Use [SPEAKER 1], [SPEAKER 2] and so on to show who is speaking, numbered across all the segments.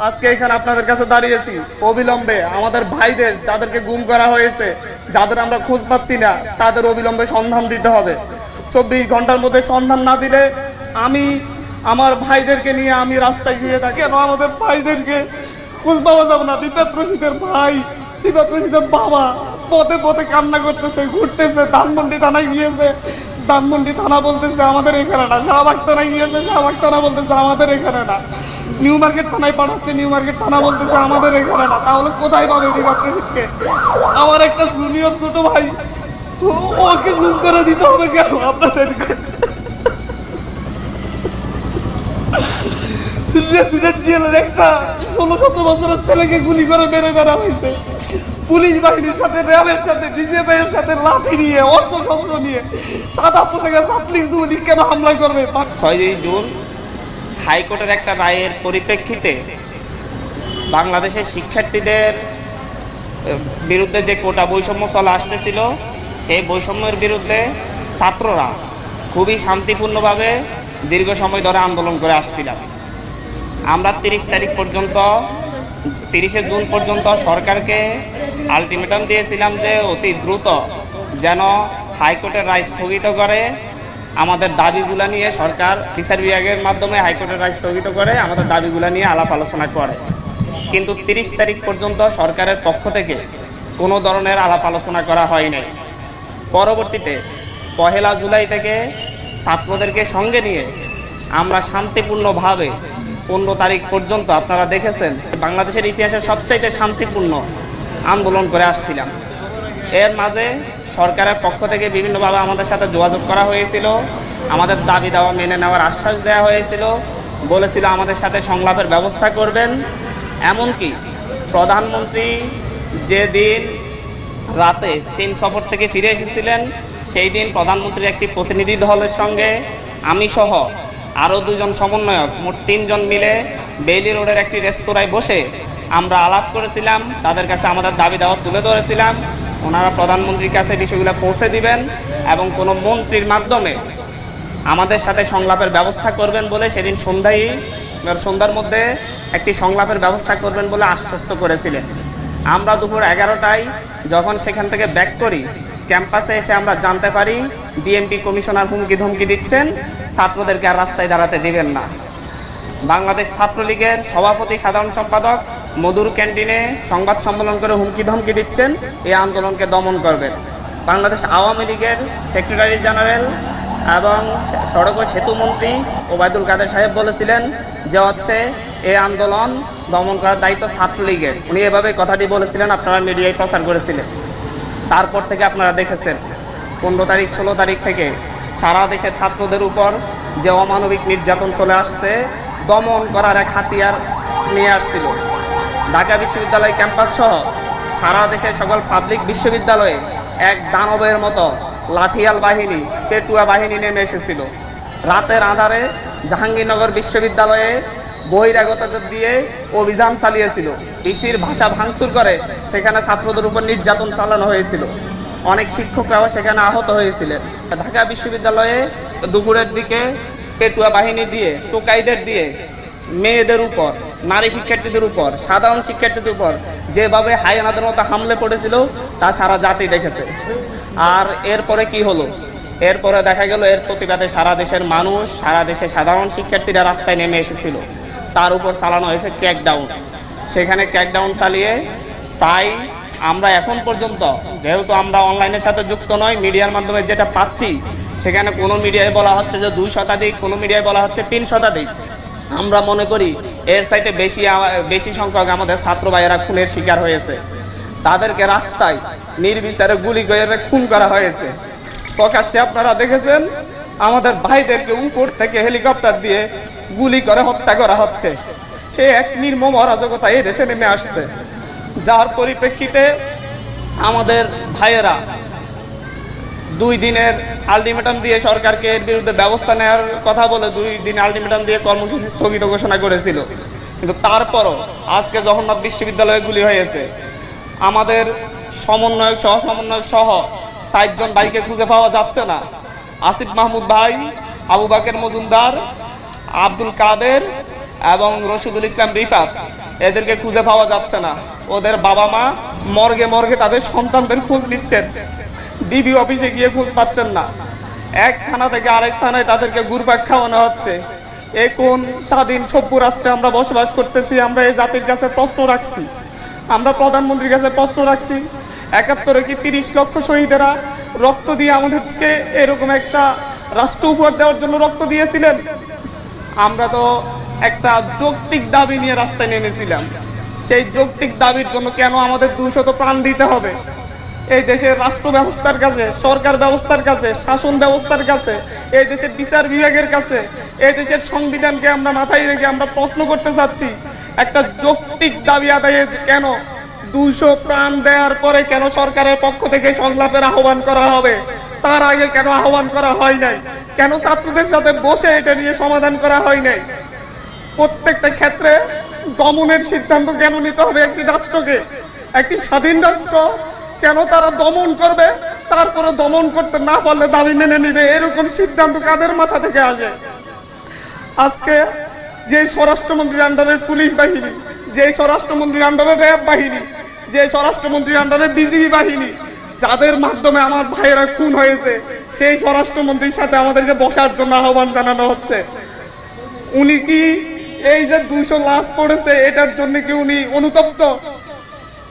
[SPEAKER 1] আজকে এখানে আপনাদের কাছে দাঁড়িয়েছি। অবিলম্বে আমাদের ভাইদের যাদেরকে গুম করা হয়েছে, যাদের আমরা খোঁজ পাচ্ছি না, তাদের অবিলম্বে সন্ধান দিতে হবে। চব্বিশ ঘণ্টার মধ্যে সন্ধান না দিলে আমি আমার ভাইদেরকে নিয়ে আমি রাস্তায় শুয়ে থাকি কেন আমাদের ভাইদেরকে খোঁজ পাওয়া যাবে না। বিপদ রশিদের ভাই, বিপদ রশিদের বাবা পথে পথে কান্না করতেছে, ঘুরতেছে, ধানমন্ডি থানায় গিয়েছে। ধানমন্ডি থানা বলতেছে, আমাদের এখানে না। শাহবাগ থানায় গিয়েছে, শাহবাগ থানা বলতেছে, আমাদের এখানে না। নিউ মার্কেট থানায় পাঠাচ্ছে নিউ মার্কেট থানা বলতেছে আমাদের এখানে না তাহলে কোথায় পাবে রশিদকে আমার একটা জুনিয়র ছোট ভাই ওকে গুম করে দিতে হবে কেন আপনাদেরকে রেসিডেন্সিয়ালের একটা ষোলো সতেরো বছরের ছেলেকে গুলি করে মেরে বেড়া হয়েছে। পুলিশ বাহিনীর সাথে, র্যাবের সাথে ডিজিএফআই এর সাথে লাঠি নিয়ে অস্ত্র শস্ত্র নিয়ে, সাদা পোশাকে যুবলীগ কেন হামলা করবে?
[SPEAKER 2] ছয়ই জুন হাইকোর্টের একটা রায়ের পরিপ্রেক্ষিতে বাংলাদেশের শিক্ষার্থীদের বিরুদ্ধে যে কোটা বৈষম্য চলে আসতেছিল, সেই বৈষম্যের বিরুদ্ধে ছাত্ররা খুবই শান্তিপূর্ণভাবে দীর্ঘ সময় ধরে আন্দোলন করে আসছিলাম। আমরা তিরিশ তারিখ পর্যন্ত, তিরিশে জুন পর্যন্ত সরকারকে আলটিমেটাম দিয়েছিলাম যে অতি দ্রুত যেন হাইকোর্টের রায় স্থগিত করে আমাদের দাবিগুলা নিয়ে সরকার বিচার বিভাগের মাধ্যমে হাইকোর্টের রায় স্থগিত করে আমাদের দাবিগুলা নিয়ে আলাপ আলোচনা করে। কিন্তু তিরিশ তারিখ পর্যন্ত সরকারের পক্ষ থেকে কোনো ধরনের আলাপ আলোচনা করা হয় নাই। পরবর্তীতে পহেলা জুলাই থেকে ছাত্রদেরকে সঙ্গে নিয়ে আমরা শান্তিপূর্ণভাবে পনেরো তারিখ পর্যন্ত, আপনারা দেখেছেন, বাংলাদেশের ইতিহাসে সবচাইতে শান্তিপূর্ণ আন্দোলন করে আসছিলাম। এর মাঝে সরকারের পক্ষ থেকে বিভিন্নভাবে আমাদের সাথে যোগাযোগ করা হয়েছিল। আমাদের দাবি দাওয়া, মেনে নেওয়ার আশ্বাস দেওয়া হয়েছিল। বলেছিল আমাদের সাথে সংলাপের ব্যবস্থা করবেন। এমনকি প্রধানমন্ত্রী যেদিন রাতে চীন সফর থেকে ফিরে এসেছিলেন, সেই দিন প্রধানমন্ত্রীর একটি প্রতিনিধি দলের সঙ্গে আমি সহ আরও দুজন সমন্বয়ক, মোট তিনজন মিলে বেইলি রোডের একটি রেস্তোরাঁয় বসে আমরা আলাপ করেছিলাম। তাদের কাছে আমাদের দাবি দাওয়া তুলে ধরেছিলাম। ওনারা প্রধানমন্ত্রীর কাছে বিষয়গুলো পৌঁছে দিবেন এবং কোনো মন্ত্রীর মাধ্যমে আমাদের সাথে সংলাপের ব্যবস্থা করবেন বলে সেদিন সন্ধ্যায় সন্ধ্যার মধ্যে একটি সংলাপের ব্যবস্থা করবেন বলে আশ্বস্ত করেছিলেন। আমরা দুপুর এগারোটায় যখন সেখান থেকে ব্যাক করি, ক্যাম্পাসে এসে আমরা জানতে পারি, ডিএমপি কমিশনার হুমকি ধমকি দিচ্ছেন, ছাত্রদেরকে আর রাস্তায় দাঁড়াতে দিবেন না। বাংলাদেশ ছাত্রলীগের সভাপতি সাধারণ সম্পাদক মধুর ক্যান্টিনে সংবাদ সম্মেলন করে হুমকি ধমকি দিচ্ছেন, এই আন্দোলনকে দমন করবেন বাংলাদেশ আওয়ামী লীগের সেক্রেটারি জেনারেল এবং সড়ক ও সেতুমন্ত্রী ওবায়দুল কাদের সাহেব বলেছিলেন যে হচ্ছে, এই আন্দোলন দমন করার দায়িত্ব ছাত্রলীগের। উনি এভাবে কথাটি বলেছিলেন, আপনারা মিডিয়ায় প্রচার করেছিলেন। তারপর থেকে আপনারা দেখেছেন, পনেরো তারিখ, ষোলো তারিখ থেকে সারা দেশের ছাত্রদের উপর যে অমানবিক নির্যাতন চলে আসছে, দমন করার এক হাতিয়ার নিয়ে আসছিল। ঢাকা বিশ্ববিদ্যালয় ক্যাম্পাস সহ সারা দেশের সকল পাবলিক বিশ্ববিদ্যালয়ে এক দানবের মতো লাঠিয়াল বাহিনী, পেটুয়া বাহিনী নেমে এসেছিল। রাতের আধারে জাহাঙ্গীরনগর বিশ্ববিদ্যালয়ে বহিরাগতদের দিয়ে অভিযান চালিয়েছিল। ইসির ভাষা ভাঙচুর করে সেখানে ছাত্রদের উপর নির্যাতন চালানো হয়েছিল। অনেক শিক্ষকরাও সেখানে আহত হয়েছিলেন। ঢাকা বিশ্ববিদ্যালয়ে দুপুরের দিকে পেটুয়া বাহিনী দিয়ে টোকাইদের দিয়ে মেয়েদের উপর নারী শিক্ষার্থীদের উপর, সাধারণ শিক্ষার্থীদের উপর যেভাবে হায়ানাদের মতো হামলে পড়েছিল, তা সারা জাতি দেখেছে। আর এরপরে কি হলো? এরপরে দেখা গেল, এর প্রতিবাদে সারা দেশের মানুষ, সারা দেশের সাধারণ শিক্ষার্থীরা রাস্তায় নেমে এসেছিল। তার উপর চালানো হয়েছে ক্র্যাকডাউন সেখানে ক্র্যাকডাউন চালিয়ে তাই আমরা এখন পর্যন্ত, যেহেতু আমরা অনলাইনের সাথে যুক্ত নয় মিডিয়ার মাধ্যমে যেটা পাচ্ছি, সেখানে কোনো মিডিয়ায় বলা হচ্ছে যে দুই শতাধিক, কোনো মিডিয়ায় বলা হচ্ছে তিন শতাধিক। আমরা মনে করি এর চাইতে বেশি বেশি সংখ্যক আমাদের ছাত্র ভাইয়েরা খুনের শিকার হয়েছে। তাদেরকে রাস্তায় নির্বিচারে গুলি করে খুন করা হয়েছে। প্রকাশ্যে আপনারা দেখেছেন, আমাদের ভাইদেরকে উপর থেকে হেলিকপ্টার দিয়ে গুলি করে হত্যা করা হচ্ছে। এ এক নির্মম অরাজকতা এই দেশে নেমে আসছে। যার পরিপ্রেক্ষিতে আমাদের ভাইয়েরা দুই দিনের আলটিমেটাম দিয়ে সরকারকে এর বিরুদ্ধে ব্যবস্থা নেওয়ার কথা বলে দুই দিন আলটিমেটাম দিয়ে কর্মসূচি স্থগিত ঘোষণা করেছিল। কিন্তু তারপরও আজকে জগন্নাথ বিশ্ববিদ্যালয়ে গুলি হয়েছে। আমাদের সমন্বয়ক সহ সমন্বয়ক সহ ষাটজন ভাইকে খুঁজে পাওয়া যাচ্ছে না। আসিফ মাহমুদ ভাই, আবু বাকের মজুমদার, আব্দুল কাদের এবং রশিদুল ইসলাম রিফাত
[SPEAKER 1] এদেরকে খুঁজে পাওয়া যাচ্ছে না। ওদের বাবা মা মর্গে মর্গে তাদের সন্তানদের খোঁজ নিচ্ছেন। ডিবি অফিসে গিয়ে খোঁজ পাচ্ছেন না। এক থানা থেকে আরেক থানায় তাদেরকে ঘুরপাক খাওয়ানো হচ্ছে। এ কোন স্বাধীন সভ্য রাষ্ট্রে আমরা বসবাস করতেছি, আমরা এই জাতির কাছে প্রশ্ন রাখছি। আমরা প্রধানমন্ত্রীর কাছে প্রশ্ন রাখছি, একাত্তরে কি তিরিশ লক্ষ শহীদেরা রক্ত দিয়ে আমাদেরকে এরকম একটা রাষ্ট্র উপহার দেওয়ার জন্য রক্ত দিয়েছিলেন? আমরা তো একটা যৌক্তিক দাবি নিয়ে রাস্তায় নেমেছিলাম। সেই যৌক্তিক দাবির জন্য কেন আমাদের দুশত প্রাণ দিতে হবে? এই দেশের রাষ্ট্র ব্যবস্থার কাছে, সরকার ব্যবস্থার কাছে, শাসন ব্যবস্থার কাছে, এই দেশের বিচার বিভাগের কাছে, এই দেশের সংবিধানকে আমরা মাথায় রেখে আমরা প্রশ্ন করতে চাচ্ছি, একটা যৌক্তিক দাবি আদায়ে কেন দুইশো প্রাণ দেওয়ার পরে কেন সরকারের পক্ষ থেকে সংলাপের আহ্বান করা হবে? তার আগে কেন আহ্বান করা হয় নাই? কেন ছাত্রদের সাথে বসে এটা নিয়ে সমাধান করা হয় নাই? প্রত্যেকটা ক্ষেত্রে দমনের সিদ্ধান্ত কেন নিতে হবে একটি রাষ্ট্রকে? একটি স্বাধীন রাষ্ট্র কেন তারা দমন করবে? তারপরে দমন করতে না পারলে দাবি মেনে নিবে। এরকম সিদ্ধান্ত কাদের মাথা থেকে আসে? আজকে যে স্বরাষ্ট্রমন্ত্রীর আন্ডারের পুলিশ বাহিনী যে স্বরাষ্ট্রমন্ত্রীর আন্ডারে র্যাব বাহিনী যে স্বরাষ্ট্রমন্ত্রীর আন্ডারে বিজিবি বাহিনী, যাদের মাধ্যমে আমার ভাইয়েরা খুন হয়েছে, সেই স্বরাষ্ট্রমন্ত্রীর সাথে আমাদেরকে বসার জন্য আহ্বান জানানো হচ্ছে। উনি কি এই যে দুইশো লাশ পড়েছে, এটার জন্য কি উনি অনুতপ্ত?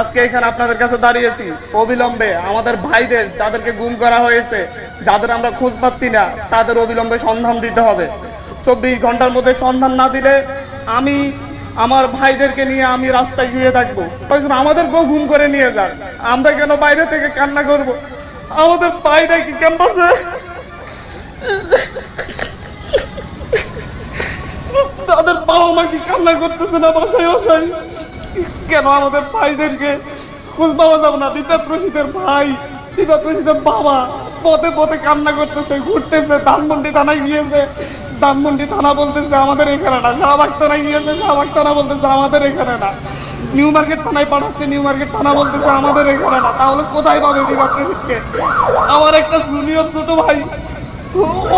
[SPEAKER 1] আজকে এখানে আপনাদের কাছে দাঁড়িয়েছি। অবিলম্বে আমাদের ভাইদের যাদেরকে গুম করা হয়েছে, যাদের আমরা খোঁজ পাচ্ছি না, তাদের অবিলম্বে সন্ধান দিতে হবে। চব্বিশ ঘণ্টার মধ্যে সন্ধান না দিলে আমি আমার ভাইদেরকে নিয়ে আমি রাস্তায় শুয়ে থাকব। কয়েকজন আমাদেরকেও গুম করে নিয়ে যান। আমরা কেন বাইরে থেকে কান্না করব? আমাদের বাইরে কি ক্যাম্পাসে তাদের বাবা মা কি কান্না করতেছে না বাসায় বাসায়? কেন আমাদের ভাইদেরকে? খোঁজ পাওয়া যাবে না। বিপাত রশিদের ভাই বিপাত রশিদের বাবা পথে পথে কান্না করতেছে, ঘুরতেছে, ধানমন্ডি থানায় গিয়েছে। ধানমন্ডি থানা বলতেছে, আমাদের এখানে না। শাহবাগ থানায় গিয়েছে, শাহবাগ থানা বলতেছে, আমাদের এখানে না। নিউ মার্কেট থানায় পাঠাচ্ছে, নিউ মার্কেট থানা বলতেছে, আমাদের এখানে না। তাহলে কোথায় পাবে বিপাত রশিদকে? আমার একটা জুনিয়র ছোট ভাই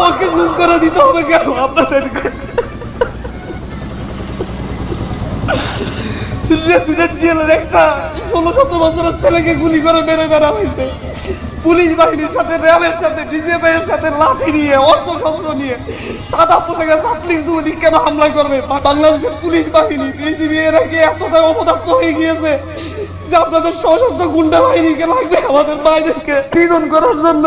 [SPEAKER 1] ওকে গুম করে দিতে হবে কেন আপনাদেরকে রেসিডেন্সিয়ালের একটা ষোলো সতেরো বছরের ছেলেকে গুলি করে মেরে বেড়া হয়েছে। পুলিশ বাহিনীর সাথে, র্যাবের সাথে, ডিজিএফআই এর সাথে লাঠি নিয়ে অস্ত্র শস্ত্র নিয়ে, সাদা পোশাকে কেন হামলা করবে? বাংলাদেশের পুলিশ বাহিনী বিজিবি এতটা অপদার্থ হয়ে গিয়েছে যে আপনাদের সশস্ত্র গুন্ডা বাহিনীকে লাগবে আমাদের ভাইদেরকে নিধন করার জন্য।